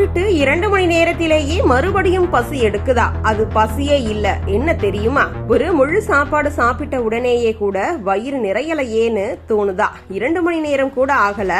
சாப்பிட்டு இரண்டு மணி நேரத்திலேயே மறுபடியும் பசி எடுக்குதா? அது பசியே இல்ல. என்ன தெரியுமா? ஒரு முழு சாப்பாடு சாப்பிட்ட உடனேயே கூட வயிறு நிறையலையேன்னு தோணுதா? இரண்டு மணி நேரம் கூட ஆகல.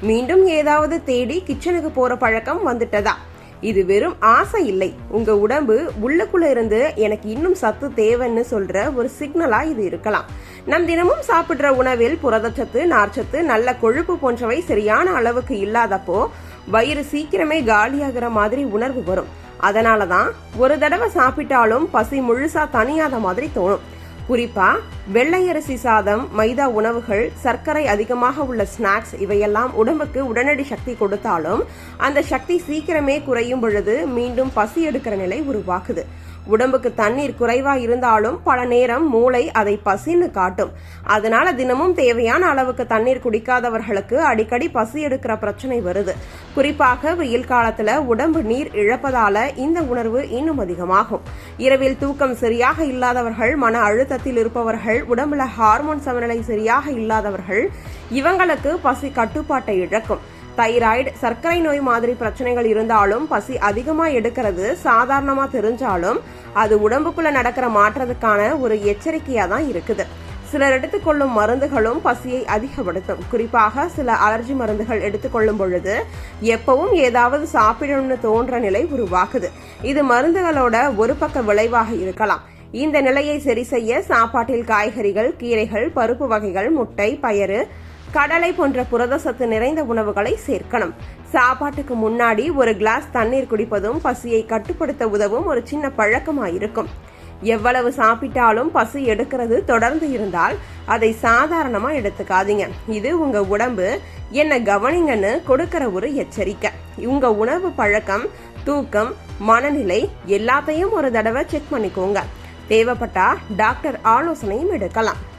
மீண்டும் ஏதாவது தேடி கிச்சனுக்கு போற பழக்கம் வந்துட்டதா? இது வெறும் ஆசை இல்லை. உங்க உடம்பு உள்ளுக்குள்ள இருந்து எனக்கு இன்னும் சத்து தேவைன்னு சொல்ற ஒரு சிக்னலா இது இருக்கலாம். நம் தினமும் சாப்பிடுற உணவில் புரதச்சத்து நார்ச்சத்து நல்ல கொழுப்பு போன்றவை சரியான அளவுக்கு இல்லாதப்போ வயிறு சீக்கிரமே காலியாகிற மாதிரி உணர்வு வரும். அதனால தான் ஒரு தடவை சாப்பிட்டாலும் பசி முழுசா தனியாத மாதிரி தோணும். குறிப்பா வெள்ளை அரிசி சாதம் மைதா உணவுகள் சர்க்கரை அதிகமாக உள்ள ஸ்நாக்ஸ் இவையெல்லாம் உடம்புக்கு உடனடி சக்தி கொடுத்தாலும் அந்த சக்தி சீக்கிரமே குறையும் பொழுது மீண்டும் பசி எடுக்கிற நிலை உருவாக்குது உடம்புக்கு தண்ணீர் குறைவா இருந்தாலும் பல நேரம் மூளை அதை பசின்னு காட்டும். அதனால தினமும் தேவையான அளவுக்கு தண்ணீர் குடிக்காதவர்களுக்கு அடிக்கடி பசி எடுக்கிற பிரச்சனை வருது. குறிப்பாக வெயில் காலத்துல உடம்பு நீர் இழப்பதால இந்த உணர்வு இன்னும் அதிகமாகும். இரவில் தூக்கம் சரியாக இல்லாதவர்கள் மன அழுத்தத்தில் இருப்பவர்கள் உடம்புல ஹார்மோன் சமநிலை சரியாக இல்லாதவர்கள் இவங்களுக்கு பசி கட்டுப்பாட்டை இழக்கும். தைராய்டு சர்க்கரை நோய் மாதிரி பிரச்சனைகள் இருந்தாலும் பசி அதிகமா எடுக்கிறது சாதாரணமா தெரிஞ்சாலும் அது உடம்புக்குள்ள நடக்கிற மாற்றத்துக்கான ஒரு எச்சரிக்கையா தான் இருக்குது. சிலர் எடுத்துக்கொள்ளும் மருந்துகளும் பசியை அதிகப்படுத்தும். குறிப்பாக சில அலர்ஜி மருந்துகள் எடுத்துக்கொள்ளும் பொழுது எப்பவும் ஏதாவது சாப்பிடணும்னு தோன்ற நிலை உருவாகுது. இது மருந்துகளோட ஒரு பக்க விளைவாக இருக்கலாம். இந்த நிலையை சரி செய்ய சாப்பாட்டில் காய்கறிகள் கீரைகள் பருப்பு வகைகள் முட்டை பயறு கடலை போன்ற புரதசத்து நிறைந்த உணவுகளை சேர்க்கணும். சாப்பாட்டுக்கு முன்னாடி ஒரு கிளாஸ் தண்ணீர் குடிப்பதும் பசியை கட்டுப்படுத்த உதவும் ஒரு சின்ன பழக்கமாயிருக்கும் எவ்வளவு சாப்பிட்டாலும் பசி எடுக்கிறது தொடர்ந்து இருந்தால் அதை சாதாரணமா எடுத்துக்காதீங்க. இது உங்க உடம்பு என்ன கவனிங்கன்னு கொடுக்கிற ஒரு எச்சரிக்கை. உங்க உணவு பழக்கம் தூக்கம் மனநிலை எல்லாத்தையும் ஒரு தடவை செக் பண்ணிக்கோங்க. தேவைப்பட்டா டாக்டர் ஆலோசனையும் எடுக்கலாம்.